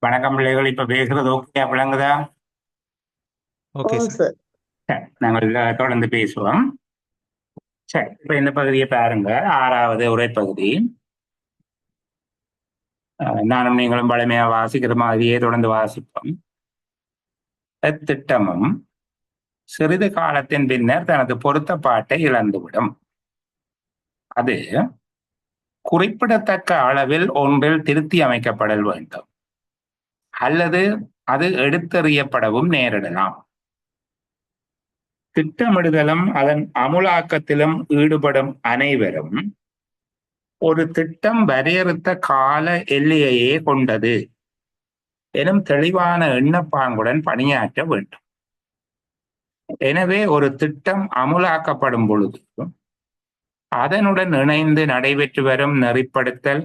வணக்கம் பிள்ளைகள் இப்ப பேசுறது ஓகே விளங்குதா? Okay sir. நாங்கள் தொடர்ந்து பேசுவோம். சரி இப்ப இந்த பகுதியை பாருங்க. ஆறாவது உரைப்பகுதி. நானும் நீங்களும் பழமையா வாசிக்கிற மாதிரியே தொடர்ந்து வாசிப்போம். அத்திட்டமும் சிறிது காலத்தின் பின்னர் தனது பொருத்தப்பாட்டை இழந்துவிடும். அது குறிப்பிடத்தக்க அளவில் ஒன்றில் திருத்தி அமைக்கப்படல் வேண்டும். அல்லது அது எடுத்தறியப்படவும் நேரிடலாம். திட்டமிடுதலும் அதன் அமுலாக்கத்திலும் ஈடுபடும் அனைவரும் ஒரு திட்டம் வரையறுத்த கால எல்லையையே கொண்டது எனும் தெளிவான எண்ணப்பாங்குடன் பணியாற்ற வேண்டும். எனவே ஒரு திட்டம் அமுலாக்கப்படும் பொழுது அதனுடன் இணைந்து நடைபெற்று வரும் நெறிப்படுத்தல்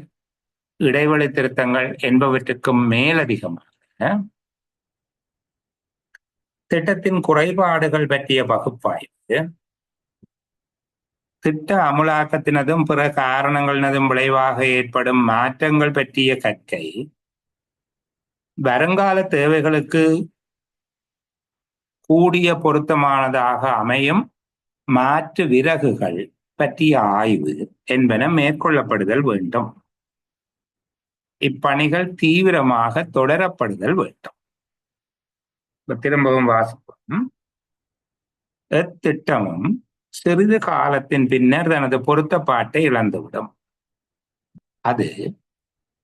இடைவெளி திருத்தங்கள் என்பவற்றுக்கும் மேலதிகமாக திட்டத்தின் குறைபாடுகள் பற்றிய பகுப்பாய்வு. திட்ட அமுலாக்கத்தினதும் பிற காரணங்களினதும் விளைவாக ஏற்படும் மாற்றங்கள் பற்றிய கற்கை. வருங்கால தேவைகளுக்கு கூடிய பொருத்தமானதாக அமையும் மாற்று விறகுகள் பற்றிய ஆய்வு என்பன மேற்கொள்ளப்படுதல் வேண்டும். இப்பணிகள் தீவிரமாக தொடரப்படுதல் வேண்டும். திரும்பவும் வாசிப்போம். எத்திட்டமும் சிறிது காலத்தின் பின்னர் தனது பொருத்தப்பாட்டை இழந்துவிடும். அது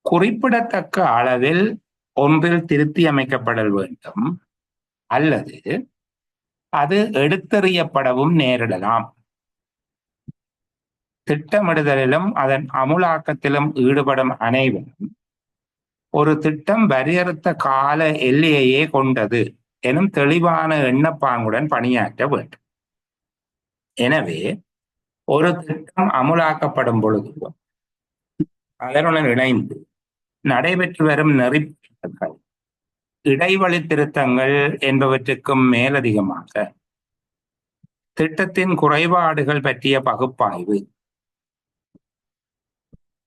குறிப்பிடத்தக்க அளவில் ஒன்றில் திருத்தி அமைக்கப்படல் வேண்டும். அல்லது அது எடுத்தறியப்படவும் நேரிடலாம். திட்டமிடுதலிலும் அதன் அமுலாக்கத்திலும் ஈடுபடும் அனைவரும் ஒரு திட்டம் வரையறுத்த கால எல்லையையே கொண்டது எனும் தெளிவான எண்ணப்பாங்குடன் பணியாற்ற வேண்டும். எனவே ஒரு திட்டம் அமுலாக்கப்படும் பொழுது அதனுடன் இணைந்து நடைபெற்று வரும் நெறிப்படுத்தல்கள் இடைவெளி திருத்தங்கள் என்பவற்றுக்கும் மேலதிகமாக திட்டத்தின் குறைபாடுகள் பற்றிய பகுப்பாய்வு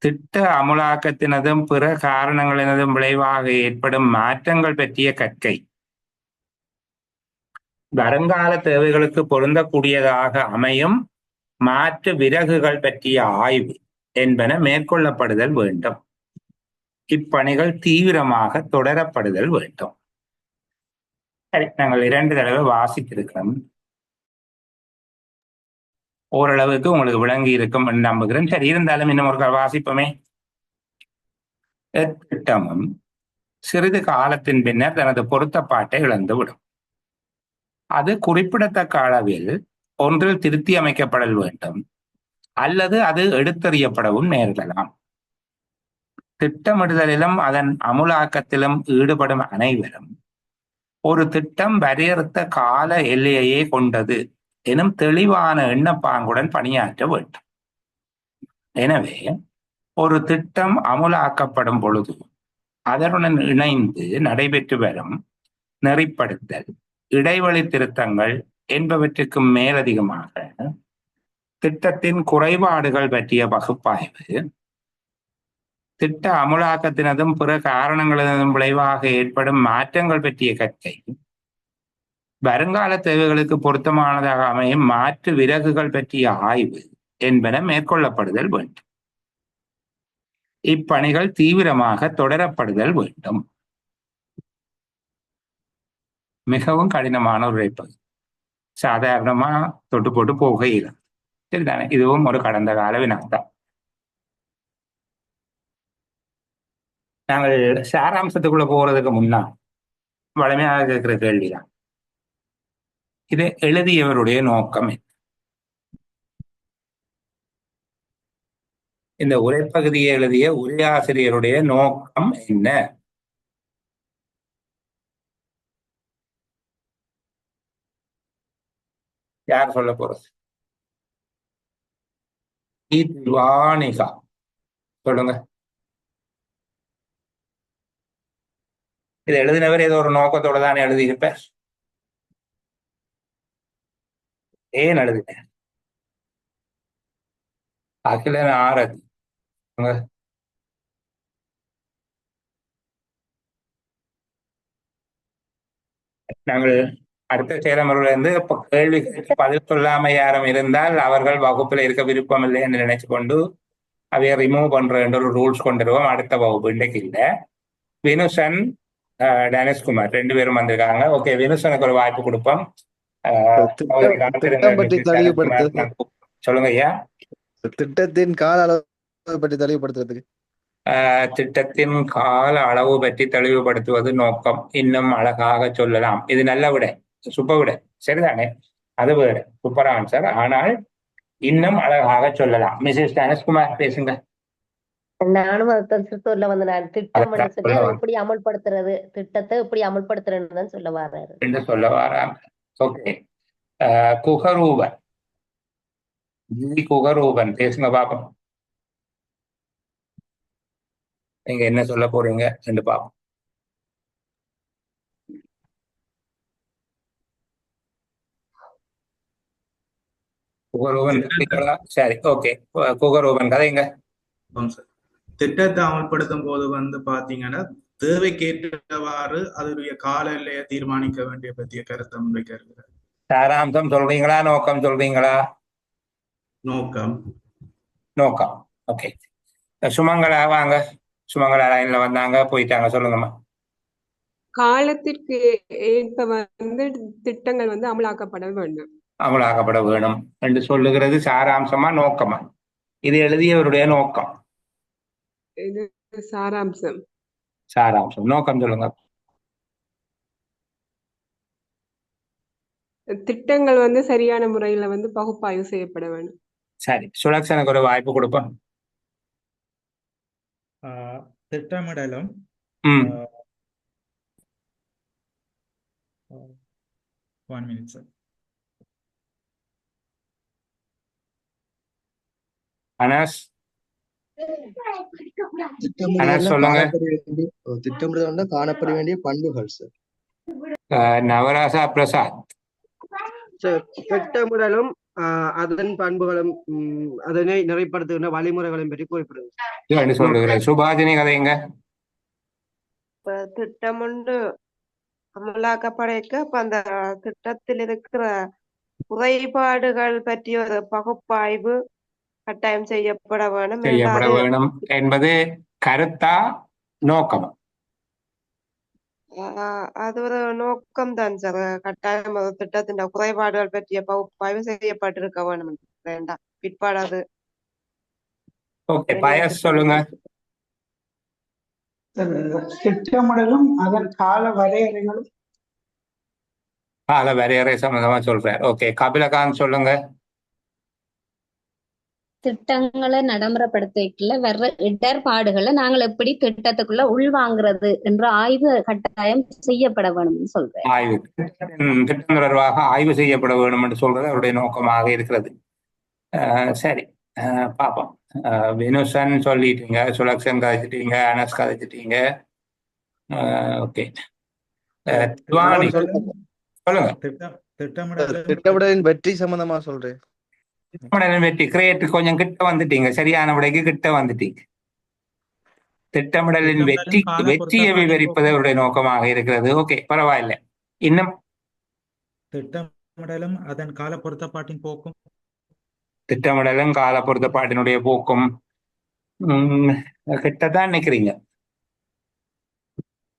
திட்ட அமுலாக்கத்தினதும் பிற காரணங்களினதும் விளைவாக ஏற்படும் மாற்றங்கள் பற்றிய கற்கை. வருங்கால தேவைகளுக்கு பொருந்தக்கூடியதாக அமையும் மாற்று விறகுகள் பற்றிய ஆய்வு என்பன மேற்கொள்ளப்படுதல் வேண்டும். இப்பணிகள் தீவிரமாக தொடரப்படுதல் வேண்டும். சரி நாங்கள் இரண்டு தடவை வாசித்திருக்கிறோம். ஓரளவுக்கு உங்களுக்கு விளங்கி இருக்கும் என்று நம்புகிறேன். சரி இருந்தாலும் இன்னும் ஒரு வாசிப்போமே. எத்திட்டமும் சிறிது காலத்தின் பின்னர் தனது பொருத்தப்பாட்டை இழந்துவிடும். அது குறிப்பிடத்தக்க அளவில் ஒன்றில் திருத்தி அமைக்கப்படல் வேண்டும் அல்லது அது எடுத்தறியப்படவும் நேரிடலாம். திட்டமிடுதலிலும் அதன் அமுலாக்கத்திலும் ஈடுபடும் அனைவரும் ஒரு திட்டம் வரையறுத்த கால எல்லையையே கொண்டது. எனும் தெளிவான எண்ணப்பாங்குடன் பணியாற்ற வேண்டும். எனவே ஒரு திட்டம் அமுலாக்கப்படும் பொழுது அதனுடன் இணைந்து நடைபெற்று வரும் நெறிப்படுத்தல் இடைவெளி திருத்தங்கள் என்பவற்றுக்கு மேலதிகமாக திட்டத்தின் குறைபாடுகள் பற்றிய பகுப்பாய்வு திட்ட அமுலாக்கத்தினதும் பிற காரணங்களினதும் விளைவாக ஏற்படும் மாற்றங்கள் பற்றிய கற்கை வருங்கால தேவைகளுக்கு பொருத்தமானதாக அமையும் மாற்று விறகுகள் பற்றிய ஆய்வு என்பன மேற்கொள்ளப்படுதல் வேண்டும். இப்பணிகள் தீவிரமாக தொடரப்படுதல் வேண்டும். மிகவும் கடினமான ஒரு உழைப்பது சாதாரணமா தொட்டு போட்டு போக இயலும் சரிதானே? இதுவும் ஒரு கடந்த கால வினாதான் நாங்கள் சாராம்சத்துக்குள்ள போறதுக்கு முன்னா வளமையாக இருக்கிற கேள்விதான். இதை எழுதியவருடைய நோக்கம் என்ன இந்த உரைப்பகுதியை எழுதிய உரையாசிரியருடைய நோக்கம் என்ன? யார் சொல்ல போறது? வாணிகா சொல்லுங்க. இதை எழுதினவர் ஏதோ ஒரு நோக்கத்தோட தானே எழுதியிருப்பார். ஏன் எழுதினேன் அகிலன் ஆரதி நாங்கள் அடுத்த சேரமர்களிருந்து இருந்து கேள்விகளுக்கு பதில் சொல்லாம யாரும் இருந்தால் அவர்கள் வகுப்புல இருக்க விருப்பம் இல்லை என்று நினைச்சு கொண்டு அவைய ரிமூவ் பண்ற ஒரு ரூல்ஸ் கொண்டு வருவோம் அடுத்த வகுப்பு இன்றைக்கு இல்ல. வினுசன் அஹ், டனேஷ்குமார் ரெண்டு பேரும் வந்திருக்காங்க. ஓகே வினுசனுக்கு ஒரு வாய்ப்பு கொடுப்போம். சொல்லுங்க ஐயா. திட்டத்தின் கால அளவு பற்றி தெளிவுபடுத்துறதுக்கு. ஆஹ் திட்டத்தின் கால அளவு பற்றி தெளிவுபடுத்துவது நோக்கம். இன்னும் அழகாக சொல்லலாம். இது நல்ல விட. சூப்பர் விட. சரிதானே? அது வேற. Super answer. ஆனால் இன்னும் அழகாக சொல்லலாம். மிஸ்ஸஸ் தனுஷ்குமார் பேசுங்க. நானும் அதுதான் சொல்ல வந்தேன் நான் திட்டம். எப்படி அமல்படுத்துறது? திட்டத்தை எப்படி அமல்படுத்துறதுன்னு தான் சொல்ல வர்றாரு. என்று சொல்ல வாராங்க ஓகே குகரூபன் ஜி குகரூபன் பேசுங்க பாப்போம். நீங்க என்ன சொல்ல போறீங்க என்று பாப்போம். குகரூபன்? சரி ஓகே. குகரூபன் கதைங்க. திட்டத்தை அமல்படுத்தும் போது வந்து பாத்தீங்கன்னா தேவைக்கேற்றவாறு அதனுடைய கால எல்லையை தீர்மானிக்க வேண்டிய பற்றிய கருத்தை முன்வைக்க இருக்கிறார் சாராம்சம் சொல்றீங்களா? நோக்கம் சொல்றீங்களா? நோக்கம். நோக்கம். ஓகே சுமங்கலா வாங்க. சுமங்கலா லைன்ல வந்தாங்க. போயிட்டாங்க. சொல்லுங்கம்மா. காலத்திற்கு ஏற்ப வந்து திட்டங்கள் வந்து அமலாக்கப்பட வேண்டும். அமலாக்கப்பட வேணும் என்று சொல்லுகிறது சாராம்சமா நோக்கமா? இது எழுதியவருடைய நோக்கம். இது சாராம்சம். சாராம்சம். நோக்கம் சொல்லுங்க. திட்டங்கள் வந்து சரியான முறையில வந்து பகுப்பாய்வு செய்யப்பட வேண்டும். சரி. சுலக்ஷனுக்கு ஒரு வாய்ப்பு கொடுப்போம் திட்டமிடலும் ஒன் மினிட் சார் அனஸ் சொல்லுங்க. காணப்பட வேண்டிய பண்புகள் சார் நவராசா பிரசாத். சரி, திட்டமிடலும் அதன் பண்புகளும் அதனை நிறைப்படுத்துகின்ற வழிமுறைகளும் பற்றி சொல்லுகிறேன் சுபாஜினி கதைங்க இப்ப திட்டம் ஒன்று அமலாக்கப்படைக்க அந்த திட்டத்தில் இருக்கிற குறைபாடுகள் பற்றிய ஒரு பகுப்பாய்வு கட்டாயம் செய்யப்பட வேணும் செய்யப்பட வேணும் என்பது கருத்தா நோக்கம்? அது ஒரு நோக்கம் தான் சார். கட்டாயம் ஒரு திட்டத்தின் குறைபாடுகள் பற்றிய பகுப்பாய்வு செய்யப்பட்டிருக்க வேணும் வேண்டாம். பிற்பாடு அது ஓகே பயஸ் சொல்லுங்க. திட்டமிடலும் அதன் கால வரையறைகளும். கால வரையறை சம்பந்தமா சொல்றேன் ஓகே கபிலகாந்த் சொல்லுங்க. திட்டங்களை நடைமுறைப்படுத்திக்கல. வர்ற இடர்பாடுகளை நாங்கள் எப்படி திட்டத்துக்குள்ள உள்வாங்குறது என்ற ஆய்வு கட்டாயம் செய்யப்பட வேணும்னு சொல்றேன். ஆய்வு. திட்டம் தொடர்பாக ஆய்வு செய்யப்பட வேண்டும் என்று சொல்றது அவருடைய நோக்கமாக இருக்கிறது. சரி. பார்ப்போம் வினுசன் சொல்லிட்டீங்க சுலக்ஷன் கதைச்சிட்டீங்க அனஸ் கதைச்சிட்டீங்க. ஓகே. சொல்லுங்க. திட்டமிடலின் வெற்றி சம்பந்தமா சொல்றேன். திட்டமிடலின் வெற்றி கிரியேட் கொஞ்சம் கிட்ட வந்துட்டீங்க. சரியான விடைக்கு கிட்ட வந்துட்டீங்க. திட்டமிடலின் வெற்றி வெற்றியை விவரிப்பது அவருடைய நோக்கமாக இருக்கிறது. ஓகே பரவாயில்லை. இன்னும்? திட்டமிடலும் அதன் கால பொருத்தப்பாட்டின் போக்கும். திட்டமிடலும் கால பொருத்தப்பாட்டினுடைய போக்கும். உம், கிட்டத்தான் நிக்கிறீங்க.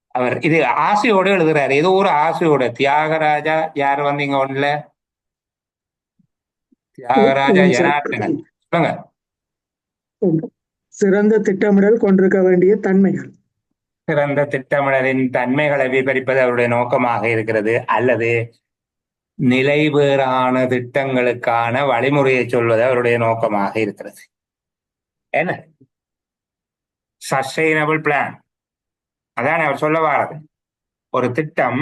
அவர் இது ஆசையோட எழுதுறாரு. ஏதோ ஒரு ஆசையோட. தியாகராஜா யார் வந்தீங்க ஒண்ணுல? தியாகராஜா ஜனார்த்தனன் சொல்லுங்க. சிறந்த திட்டமிடல் கொண்டிருக்க வேண்டிய தன்மைகள். சிறந்த திட்டமிடலின் தன்மைகளை விவரிப்பது அவருடைய நோக்கமாக இருக்கிறது. அல்லது நிலைவேறான திட்டங்களுக்கான வழிமுறையை சொல்வது அவருடைய நோக்கமாக இருக்கிறது. என்ன? சஸ்டைனபிள் பிளான் அதான் அவர் சொல்ல வாரது. ஒரு திட்டம்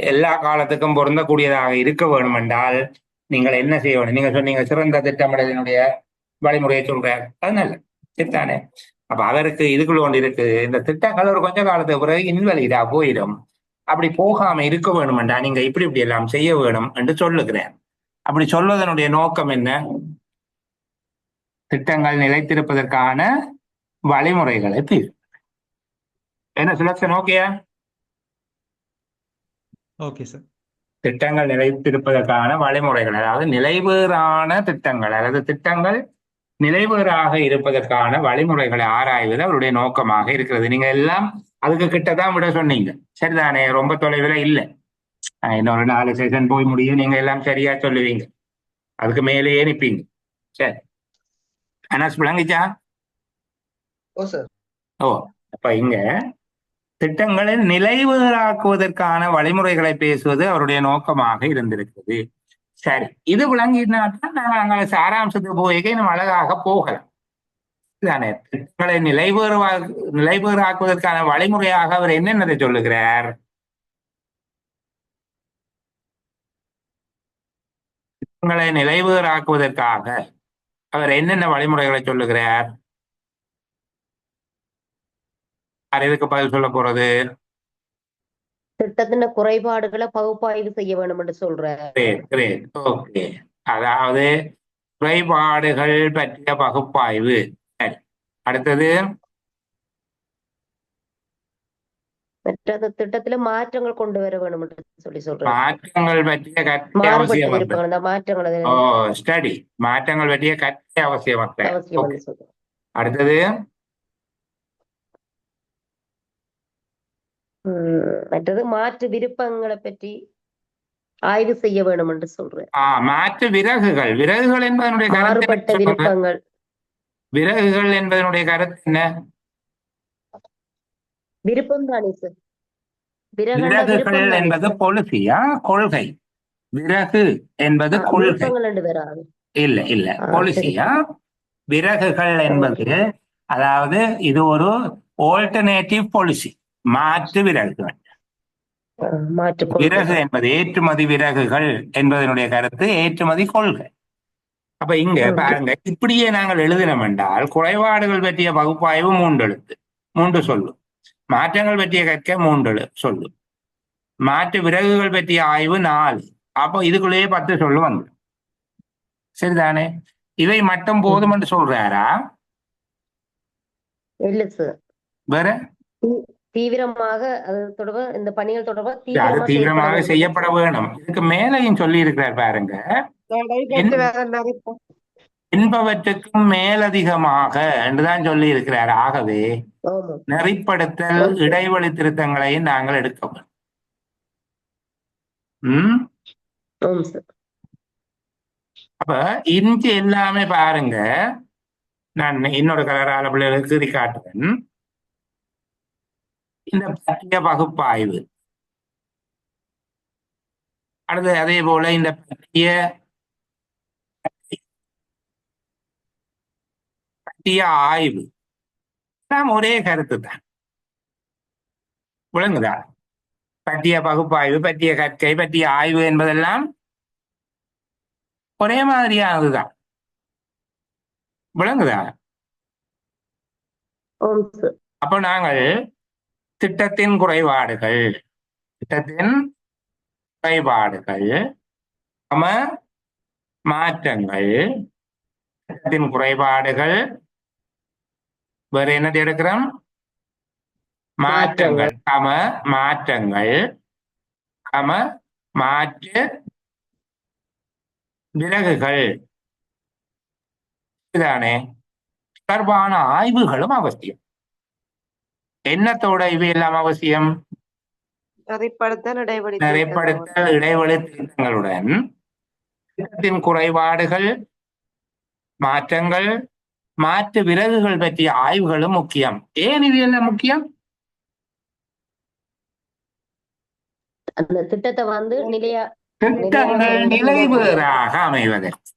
எல்லா காலத்துக்கும் பொருந்தக்கூடியதாக இருக்க வேண்டும் என்றால் நீங்கள் என்ன செய்ய வேண்டும் நீங்க சொன்னீங்க சிறந்த திட்டமிடலினுடைய வழிமுறையை சொல்றார். அது நல்ல அப்ப அவருக்கு இதுக்குள்ள ஒன்று இருக்கு. இந்த திட்டங்கள் ஒரு கொஞ்ச காலத்துக்கு பிறகு இன்வெலிடா போயிடும். அப்படி போகாம இருக்க வேணுமெண்டா? நீங்க இப்படி இப்படி எல்லாம் செய்ய வேணும் என்று சொல்லுகிறேன். அப்படி சொல்வதனுடைய நோக்கம் என்ன? திட்டங்கள் நிலைத்திருப்பதற்கான வழிமுறைகளை தீர் என்ன சுலக்ஷன் ஓகேயா ஓகே சார் திட்டங்கள் நிலைத்திருப்பதற்கான வழிமுறைகள் அதாவது நிலைவேறான திட்டங்கள் அல்லது திட்டங்கள் நிலைவேறாக இருப்பதற்கான வழிமுறைகளை ஆராய்வது அவருடைய நோக்கமாக இருக்கிறது. நீங்க எல்லாம் அதுக்கு கிட்டதான் விட சொன்னீங்க. சரிதானே? ரொம்ப தொலைவில் இல்லை. இன்னொரு நாலு செஷன் போய் முடியும். நீங்க எல்லாம் சரியா சொல்லுவீங்க. அதுக்கு மேலேயே நிப்பீங்க. சரி. அனஸ் விளங்குச்சா? ஓ சார். ஓ அப்ப இங்க திட்டங்களை நிலைவுகளாக்குவதற்கான வழிமுறைகளை பேசுவது அவருடைய நோக்கமாக இருந்திருக்கிறது. சரி இது விளங்கினால்தான் நாங்கள் சாராம்சத்துக்கு போய் நம்ம அழகாக போகலாம். தானே திட்டங்களை நிலைவேறுவா நிலைவேறாக்குவதற்கான வழிமுறையாக அவர் என்னென்னதை சொல்லுகிறார்? திட்டங்களை நிலைவேறாக்குவதற்காக அவர் என்னென்ன வழிமுறைகளை சொல்லுகிறார்? யார் இதுக்கு பதில் சொல்ல போறது? திட்டத்தின் குறைபாடுகளை பகுப்பாய்வு செய்ய வேண்டும் என்று சொல்ற. கிரேட் கிரேட் ஓகே அதாவது குறைபாடுகள் பற்றிய பகுப்பாய்வு. சரி. அடுத்தது? மற்றது திட்டத்துல மாற்றங்கள் கொண்டு வர என்று சொல்லி சொல்றேன் மாற்றங்கள் பற்றிய மாறுபட்ட அவசியம் மாற்றங்கள் ஓ ஸ்டடி மாற்றங்கள் பற்றிய அவசியமற்ற அவசியம் சொல்றேன் அடுத்தது? மற்றது மாற்று விருப்பங்களை பற்றி ஆய்வு செய்ய வேண்டும் என்று சொல்றேன். மாற்று விறகுகள். விறகுகள் என்பதனுடைய மாறுபட்ட? விருப்பங்கள். விறகுகள் என்பதனுடைய கருத்து என்ன? விருப்பம் தானே சார் விறகுகள் என்பது? பொலிசியா கொள்கை. விறகு என்பது கொள்கை. இல்ல இல்ல. பாலிசியா விறகுகள் என்பது அதாவது இது ஒரு ஆல்டர்னேட்டிவ் பாலிசி மாற்று விறகுகள். விறகு என்பது ஏற்றுமதி விறகுகள் என்பதனுடைய கருத்து ஏற்றுமதி கொள்கை. அப்ப இங்க. பாருங்க இப்படியே நாங்கள் எழுதினோம் என்றால் குறைபாடுகள் பற்றிய பகுப்பாய்வு மூன்று எழுத்து மூன்று சொல்லும் மாற்றங்கள் பற்றிய கற்க மூன்று சொல்லும் மாற்று விறகுகள் பற்றிய ஆய்வு நாலு. அப்போ இதுக்குள்ளேயே பத்து சொல்லு வந்து சரிதானே? இவை மட்டும் போதும் என்று சொல்றாரா? வேற? தீவிரமாக அது தொடர்பா இந்த பணிகள் தொடர்பா தீவிரமாக செய்யப்பட வேணும். இதுக்கு மேலையும் சொல்லி இருக்கிறார் பாருங்க என்பவற்றுக்கும் மேலதிகமாக என்றுதான் சொல்லி இருக்கிறார் ஆகவே நெறிப்படுத்தல் இடைவெளி திருத்தங்களையும் நாங்கள் எடுக்க வேண்டும். ம்? ஆமா சார். அப்ப இன்று எல்லாமே பாருங்க. நான் இன்னொரு கலரால பிள்ளைகளுக்கு காட்டுறேன். இந்த பற்றிய பகுப்பாய்வு. அடுத்து அதே போல இந்த பற்றிய பற்றிய ஆய்வு. எல்லாம் ஒரே கருத்து தான். விளங்குதா? பற்றிய பகுப்பாய்வு பற்றிய கற்கை பற்றிய ஆய்வு என்பதெல்லாம் ஒரே மாதிரியானதுதான் விளங்குதா? அப்போ நாங்கள் திட்டத்தின் குறைபாடுகள். திட்டத்தின் குறைபாடுகள். சம மாற்றங்கள். திட்டத்தின் குறைபாடுகள். வேற என்னது எடுக்கிறோம்? மாற்றங்கள். சம மாற்றங்கள். சம மாற்று விலகுகள். இதுதானே. தொடர்பான ஆய்வுகளும் அவசியம். என்னத்தோட இவை எல்லாம் அவசியம்? நெறிப்படுத்தல் இடைவெளி நிறைப்படுத்தல் இடைவெளி திருத்தங்களுடன் திட்டத்தின் குறைபாடுகள் மாற்றங்கள் மாற்று விறகுகள் பற்றிய ஆய்வுகளும் முக்கியம். ஏன் இது எல்லாம் முக்கியம்? அந்த திட்டத்தை வந்து நிலையா திட்டங்கள் நிலைவேறாக அமைவதற்கு.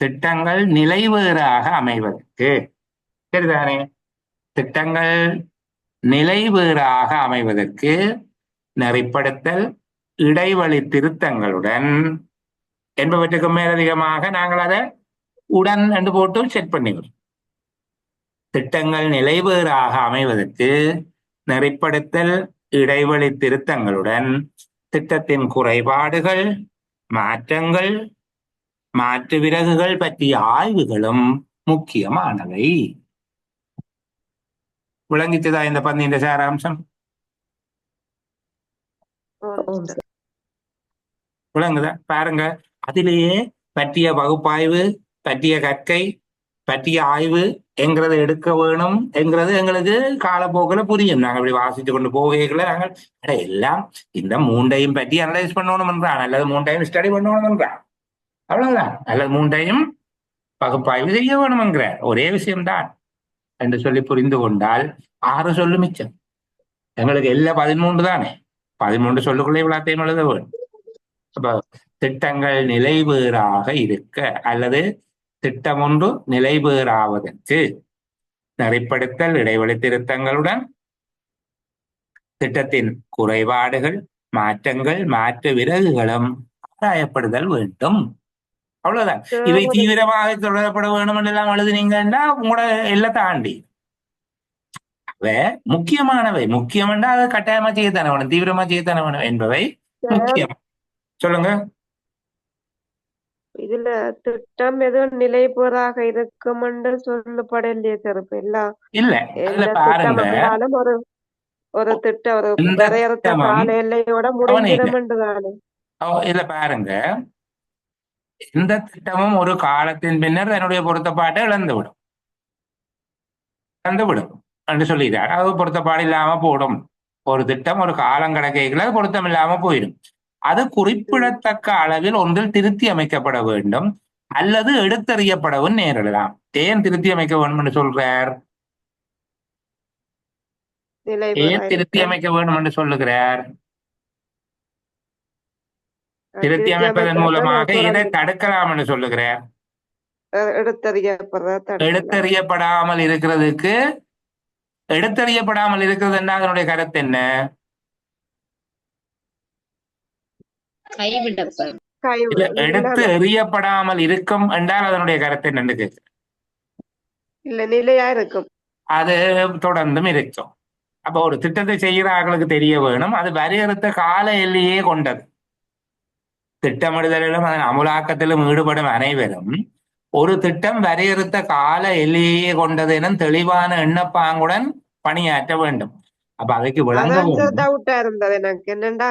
திட்டங்கள் நிலைவேறாக அமைவதற்கு. சரிதானே? திட்டங்கள் நிலைவேறாக அமைவதற்கு நெறிப்படுத்தல் இடைவெளி திருத்தங்களுடன் என்பவற்றுக்கு மேலதிகமாக நாங்கள் அதை உடன் என்று போட்டு செட் பண்ணிவிடும் திட்டங்கள் நிலைவேறாக அமைவதற்கு நெறிப்படுத்தல் இடைவெளி திருத்தங்களுடன் திட்டத்தின் குறைபாடுகள் மாற்றங்கள் மாற்று விறகுகள் பற்றிய ஆய்வுகளும் முக்கியமானவை. விளங்கிச்சதா இந்த பந்தியின் சாராம்சம் விளங்குதா பாருங்க அதிலேயே பற்றிய பகுப்பாய்வு பற்றிய கற்கை பற்றிய ஆய்வு என்கிறத எடுக்க வேணும் என்கிறது எங்களுக்கு காலப்போக்கில் புரியும் நாங்கள் இப்படி வாசித்து கொண்டு போகைகளை நாங்கள் அட, எல்லாம் இந்த மூண்டையும் பற்றி அனலைஸ் பண்ணணும் என்றான் அல்லது மூண்டையும் ஸ்டடி பண்ணணும் என்றான் அவ்வளவுதான் அல்லது மூண்டையும் பகுப்பாய்வு செய்ய வேணும் என்கிறார் ஒரே விஷயம்தான் என்று சொல்லி புரிந்து கொண்டால் ஆறு சொல்லு மிச்சம். எங்களுக்கு எல்லாம் பதிமூன்று தானே. பதிமூன்று சொல்லுக்குள்ளே இவ்வளோத்தையும் எழுத வேண்டும். அப்போ திட்டங்கள் நிலைவேறாக இருக்க அல்லது திட்டம் ஒன்று நிலைவேறாவதற்கு நெறிப்படுத்தல் இடைவெளி திருத்தங்களுடன் திட்டத்தின் குறைபாடுகள் மாற்றங்கள் மாற்று விறகுகளும் ஆராயப்படுதல் வேண்டும். அவ்வளவுதான் இவை தீவிரமாக தொடரப்பட வேண்டும் என்றெல்லாம் எழுதுனீங்கன்னா உங்களோட எல்லாம் தாண்டி அவை முக்கியமானவை முக்கியம் என்றால் அதை கட்டாயமா செய்யத்தானே வேணும் தீவிரமா செய்யத்தானே வேணும் என்பவை முக்கியம் சொல்லுங்க இதுல திட்டம் எதுவும் நிலைபெறாக இருக்கும் என்று சொல்லப்படலையே எல்லாம் இல்ல திட்டம் பாருங்க ஒரு ஒரு திட்டம் ஒரு வரையறுத்த கால எல்லையோட முடிஞ்சிடும் இதுல பாருங்க இந்த திட்டமும் ஒரு காலத்தின் பின்னர் தன்னுடைய பொருத்தப்பாட்டை இழந்துவிடும். இழந்துவிடும் என்று சொல்லிட்டார் அது பொருத்தப்பாடு இல்லாம போடும். ஒரு திட்டம் ஒரு காலம் கிடைக்கல அது பொருத்தம் இல்லாம போயிடும். அது குறிப்பிடத்தக்க அளவில் ஒன்றில் திருத்தி அமைக்கப்பட வேண்டும். அல்லது எடுத்தறியப்படவும் நேரிடலாம். ஏன் திருத்தி அமைக்க வேண்டும் என்று சொல்றார்? ஏன் திருத்தி அமைக்க வேண்டும் என்று சொல்லுகிறார்? திருத்தி அமைப்பதன் மூலமாக குறை எதை தடுக்கலாம் என்று சொல்லுகிறார் எடுத்தறியப்படாமல் இருக்கிறதுக்கு எடுத்தறியப்படாமல் இருக்கிறது என்ன? அதனுடைய கருத்து என்ன? எடுத்து எறியப்படாமல் இருக்கும் என்றால் அதனுடைய கருத்து என்னன்னு. இல்ல நிலையா இருக்கும். அது தொடர்ந்தும் இருக்கும். அப்ப ஒரு திட்டத்தை செய்கிறார்களுக்கு தெரிய வேணும். அது வரையறுத்த கால எல்லையே கொண்டது. திட்டமிடுதலிலும் அதன் அமுலாக்கத்திலும் ஈடுபடும் அனைவரும் ஒரு திட்டம் வரையறுத்த கால எல்லையே கொண்டது என தெளிவான எண்ணப்பாங்குடன் பணியாற்ற வேண்டும். அப்ப அதுக்கு விளங்க டவுட்டா இருந்தது. எனக்கு என்னண்டா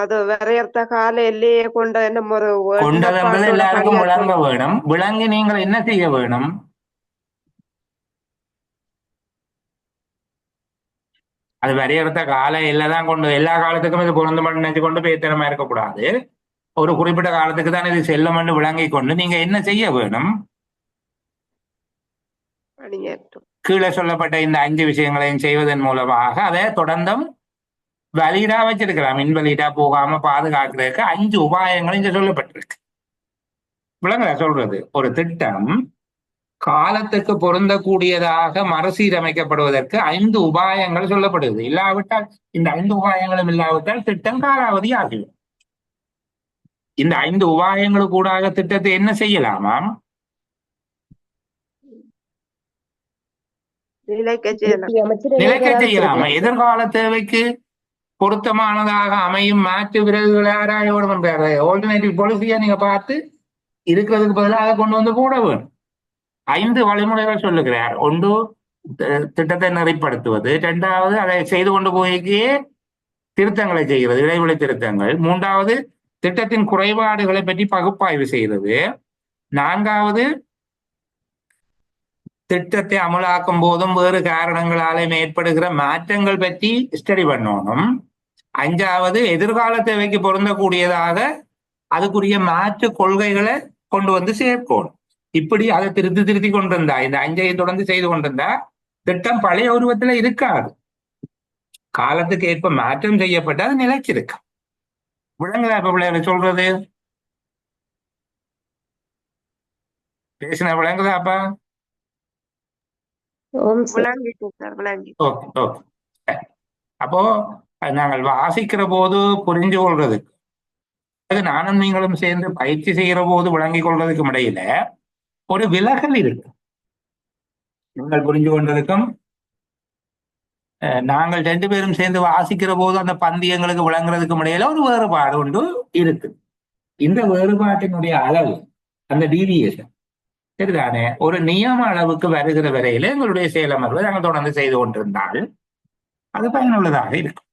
அது வரையறுத்த கால எல்லையே கொண்ட என்ன ஒரு கொண்டது எல்லாருக்கும் விளங்க வேணும். விளங்கி நீங்கள் என்ன செய்ய வேணும்? அது வரையறுத்த கால எல்லாம் கொண்டு எல்லா காலத்துக்கும் இது பொருந்தம் நினைச்சு கொண்டு பேத்தனமா இருக்கக்கூடாது. ஒரு குறிப்பிட்ட காலத்துக்கு தான் இது செல்லும் என்று விளங்கி கொண்டு நீங்க என்ன செய்ய வேணும்? கீழே சொல்லப்பட்ட இந்த அஞ்சு விஷயங்களையும் செய்வதன் மூலமாக அதை தொடர்ந்தும் வலிடா வச்சிருக்கலாம். இன்வலிடா போகாம பாதுகாக்கிறதுக்கு அஞ்சு உபாயங்கள் இங்க சொல்லப்பட்டிருக்கு. விளங்குதா சொல்றது? ஒரு திட்டம் காலத்துக்கு பொருந்தக்கூடியதாக மறுசீரமைக்கப்படுவதற்கு ஐந்து உபாயங்கள் சொல்லப்படுது இல்லாவிட்டால் இந்த ஐந்து உபாயங்களும் இல்லாவிட்டால் திட்டம் காலாவதி ஆகிவிடும். இந்த ஐந்து உபாயங்களுக்கு கூடாக திட்டத்தை என்ன செய்யலாம். நிலைக்க செய்யலாமா? எதிர்கால தேவைக்கு பொருத்தமானதாக அமையும் மாற்று விரல்கள் ஆராயோடு பண்றாரு ஆல்டர்னேட்டிவ் பாலிசியா நீங்க பார்த்து இருக்கிறதுக்கு பதிலாக கொண்டு வந்து போட வேணும் ஐந்து வழிமுறைகள் சொல்லுகிறார் ஒன்று திட்டத்தை நெறிப்படுத்துவது இரண்டாவது அதை செய்து கொண்டு போய்க்கே திருத்தங்களை செய்கிறது இடைவெளி திருத்தங்கள். மூன்றாவது திட்டத்தின் குறைபாடுகளை பற்றி பகுப்பாய்வு செய்கிறது. நான்காவது திட்டத்தை அமலாக்கும் போதும் வேறு காரணங்களாலே ஏற்படுகிற மாற்றங்கள் பற்றி ஸ்டடி பண்ணணும். அஞ்சாவது எதிர்கால தேவைக்கு பொருந்தக்கூடியதாக அதுக்குரிய மாற்று கொள்கைகளை கொண்டு வந்து சேர்க்கணும். இப்படி அதை திருத்தி திருத்தி கொண்டிருந்தா இந்த அஞ்சையும் தொடர்ந்து செய்து கொண்டிருந்தா திட்டம் பழைய உருவத்துல இருக்காது. காலத்துக்கு ஏற்ப மாற்றம் செய்யப்பட்டு அது நிலைச்சிருக்கும் விளங்குதா இப்ப பிள்ளைகளை சொல்றது? பேசின விளங்குதாப்பா விளங்கி. அப்போ நாங்கள் வாசிக்கிற போது புரிஞ்சு கொள்றதுக்கு அது நானும் நீங்களும் சேர்ந்து பயிற்சி செய்கிற போது விளங்கிக் கொள்றதுக்கும் இடையில ஒரு விலகல் இருக்கு. நீங்கள் புரிஞ்சு கொண்டதுக்கும் அஹ், நாங்கள் ரெண்டு பேரும் சேர்ந்து வாசிக்கிற போது அந்த பந்தயங்களுக்கு விளங்குறதுக்கு இடையில ஒரு வேறுபாடு ஒன்று இருக்கு. இந்த வேறுபாட்டினுடைய அளவு அந்த டீவியேஷன் சரிதானே? ஒரு நியம அளவுக்கு வருகிற வரையில எங்களுடைய செயலமர்வு நாங்கள் தொடர்ந்து செய்து கொண்டிருந்தால் அது பயனுள்ளதாக இருக்கும்.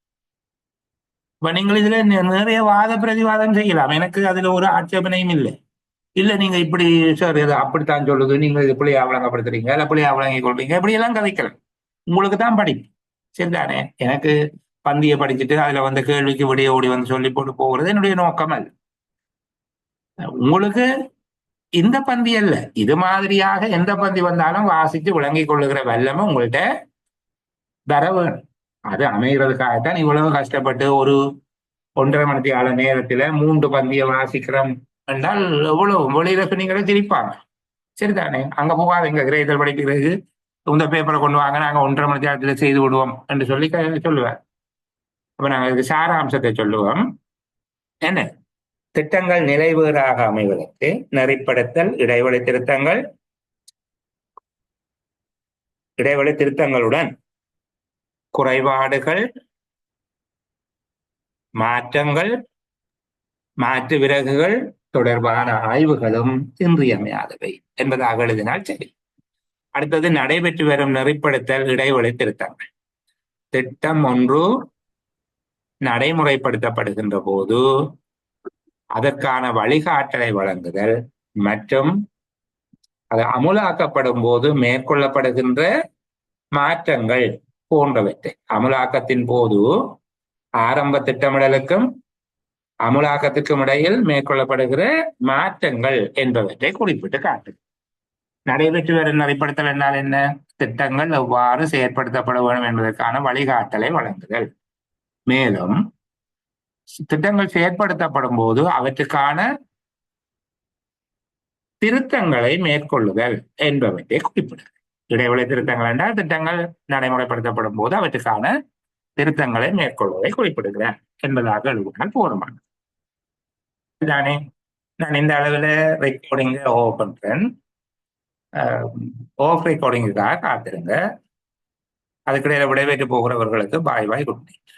இப்ப நீங்கள் இதுல நிறைய வாத பிரதிவாதம் செய்யலாம். எனக்கு அதுல ஒரு ஆட்சேபனையும் இல்லை. இல்ல நீங்க இப்படி சார் இது அப்படித்தான் சொல்லுது. நீங்க இது பிள்ளையா அவலங்கப்படுத்துறீங்க இல்ல பிள்ளையா அவலங்கி கொள்றீங்க இப்படி எல்லாம் கதைக்கலாம். உங்களுக்கு தான் படிப்பு. சரிதானே? எனக்கு பந்தியை படிச்சுட்டு அதுல வந்து கேள்விக்கு விடிய ஓடி வந்து சொல்லி போட்டு போகிறது என்னுடைய நோக்கம் அல்ல. உங்களுக்கு இந்த பந்தி அல்ல. இது மாதிரியாக எந்த பந்தி வந்தாலும் வாசித்து விளங்கி கொள்ளுகிற வல்லமை உங்கள்கிட்ட தர வேணும் அது அமைகிறதுக்காகத்தான் இவ்வளவு கஷ்டப்பட்டு ஒரு ஒன்றரை மணி கால நேரத்துல மூன்று பந்தியை வாசிக்கிறோம். என்றால் எவ்வளவு வெளியில சொன்னீங்களே சிரிப்பாங்க சரிதானே? அங்க போகாதீங்க கிரேதல் படிக்கிறது இந்த பேப்பரை கொண்டு வாங்க நாங்க ஒன்றரை மணி நேரத்துல செய்து விடுவோம் என்று சொல்லி சொல்லுவேன் அப்ப நாங்க இதுக்கு சாராம்சத்தை சொல்லுவோம். என்ன? திட்டங்கள் நிறைவேறாக அமைவதற்கு நெறிப்படுத்தல் இடைவெளி திருத்தங்கள் இடைவெளி திருத்தங்களுடன் குறைபாடுகள் மாற்றங்கள் மாற்று விறகுகள் தொடர்பான ஆய்வுகளும் இன்றியமையாதவை. என்பதாக எழுதினால் சரி. அடுத்தது நடைபெற்று வரும் நெறிப்படுத்தல் இடைவெளி திருத்தங்கள் திட்டம் ஒன்று நடைமுறைப்படுத்தப்படுகின்ற போது அதற்கான வழிகாட்டலை வழங்குதல் மற்றும் அது அமுலாக்கப்படும் போது மேற்கொள்ளப்படுகின்ற மாற்றங்கள் போன்றவற்றை. அமுலாக்கத்தின் போது ஆரம்ப திட்டமிடலுக்கும் அமுலாக்கத்துக்கும் இடையில் மேற்கொள்ளப்படுகிற மாற்றங்கள் என்பவற்றை குறிப்பிட்டு காட்டு. நடைபெற்று வரும் நடைப்படுத்தல் என்றால் என்ன? திட்டங்கள் எவ்வாறு செயற்படுத்தப்பட வேண்டும் என்பதற்கான வழிகாட்டலை வழங்குதல். மேலும் திட்டங்கள் செயற்படுத்தப்படும் போது அவற்றுக்கான திருத்தங்களை மேற்கொள்ளுதல் என்பவற்றை குறிப்பிடுகிறது இடைவெளி திருத்தங்கள் என்றால் திட்டங்கள் நடைமுறைப்படுத்தப்படும் போது அவற்றுக்கான திருத்தங்களை மேற்கொள்வதை குறிப்பிடுகிறேன் என்பதாக எழுதினால் போதுமானது. தானே நான் இந்த அளவில் ரெக்கார்டிங்கை ஓ பண்ணுறேன் ஓஃப் ரெக்கார்டிங்குக்காக காத்திருங்க. அதுக்கிடையில விடைபெற்று போகிறவர்களுக்கு பாய் பாய் குட் நைட்